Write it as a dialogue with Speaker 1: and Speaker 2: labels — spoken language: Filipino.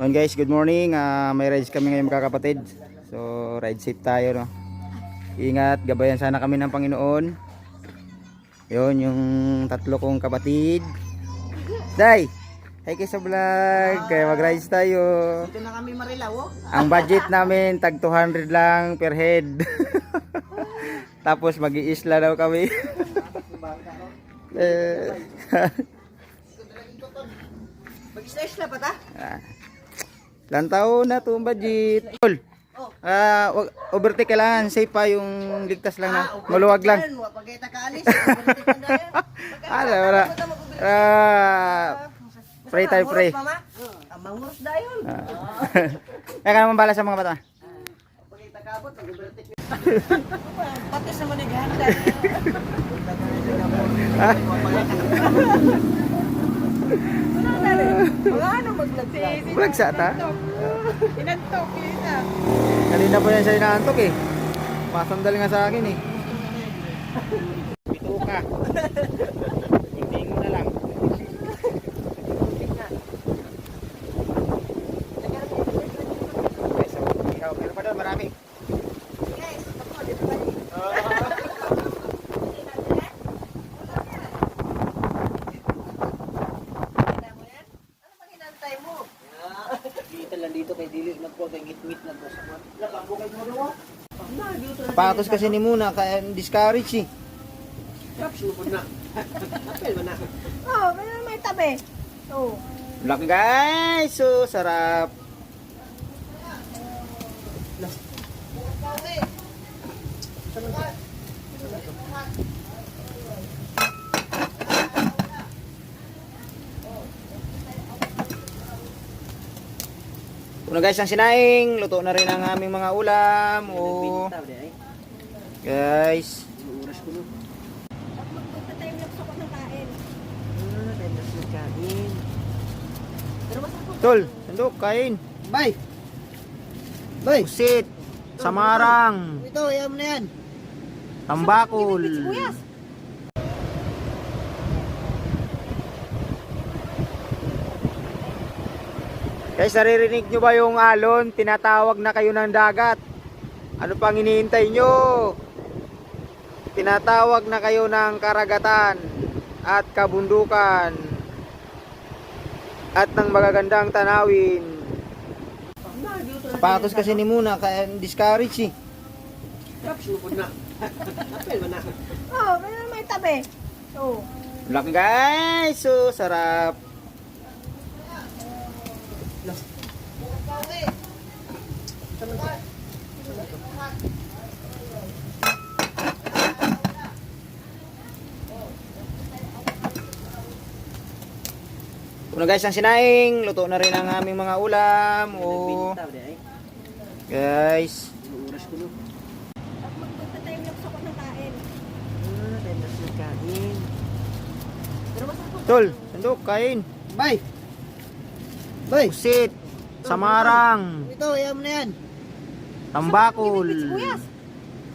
Speaker 1: Yun guys, good morning. Ah, may rides kami ngayon mga kapatid. So, ride safe tayo, no? Ingat, gabayan sana kami ng Panginoon. Yun, yung tatlo kong kapatid. Day! Hi kayo sa vlog. Kaya mag-rides tayo.
Speaker 2: Dito na kami marilaw, oh.
Speaker 1: Ang budget namin, tag 200 lang per head. Tapos mag-iisla daw kami. eh,
Speaker 2: Mag-isla pa ta?
Speaker 1: ah. Ilang taon na itong budget. Tol, ah, wag- overtake kailangan. Safe pa yung ligtas lang na. Maluwag lang.
Speaker 2: Pag kita kaalis, overtake na dahil.
Speaker 1: Wala. Ah, pray tayo, pray.
Speaker 2: Mama, ang manguros dahil.
Speaker 1: Ah. Kaya ka naman bala sa mga bata.
Speaker 2: Pag kita kabot, mag-overtake na. Pati sa manigahan dahil. Mga ano mag-vlog
Speaker 1: Vlog sa ata.
Speaker 2: Inantok yun na.
Speaker 1: Kanina pa yan siya inaantok eh. Masandal nga sa akin eh. Ito ka. Hindi mo na lang. Marami.
Speaker 2: Ano pag inantay mo? Dito lang dito kay Dili nagpo kay ngit-ngit na po sa mga. Labang mo doon. Na, dito na.
Speaker 1: Patos kasi ni Muna, kaya discourage eh.
Speaker 2: Trap supod na. Apel man na. Oh, may may tabi. Oh.
Speaker 1: Vlog guys! So, sarap. Una guys, ang sinaing. Luto na rin ang aming mga ulam. Oh, guys.
Speaker 2: Ah.
Speaker 1: Tol, sandok, kain.
Speaker 2: Bay. Bay.
Speaker 1: Pusit. Samarang.
Speaker 2: Ito, yam na yan.
Speaker 1: Tambakol.
Speaker 3: Sibuyas.
Speaker 1: Guys, naririnig nyo ba yung alon? Tinatawag na kayo ng dagat. Ano pang hinihintay nyo? Tinatawag na kayo ng karagatan at kabundukan at ng magagandang tanawin. Patos kasi ni Muna, kaya discourage eh.
Speaker 2: Trap supod na. Apel man na.
Speaker 3: Oh, may tabi. Oh.
Speaker 1: Vlog guys, so sarap. Una guys, ang sinaing, luto na rin ang aming mga ulam. Oh,
Speaker 2: dahil.
Speaker 1: guys.
Speaker 2: Oras ko no.
Speaker 3: Magpapatay na sa kumakain.
Speaker 2: Ah, nagkain. Pero masarap po.
Speaker 1: Tol, sandok, kain.
Speaker 2: Bay. Bay.
Speaker 1: Pusit, samarang,
Speaker 2: Ito, yam na yan.
Speaker 1: Tambakol.
Speaker 3: Sibuyas.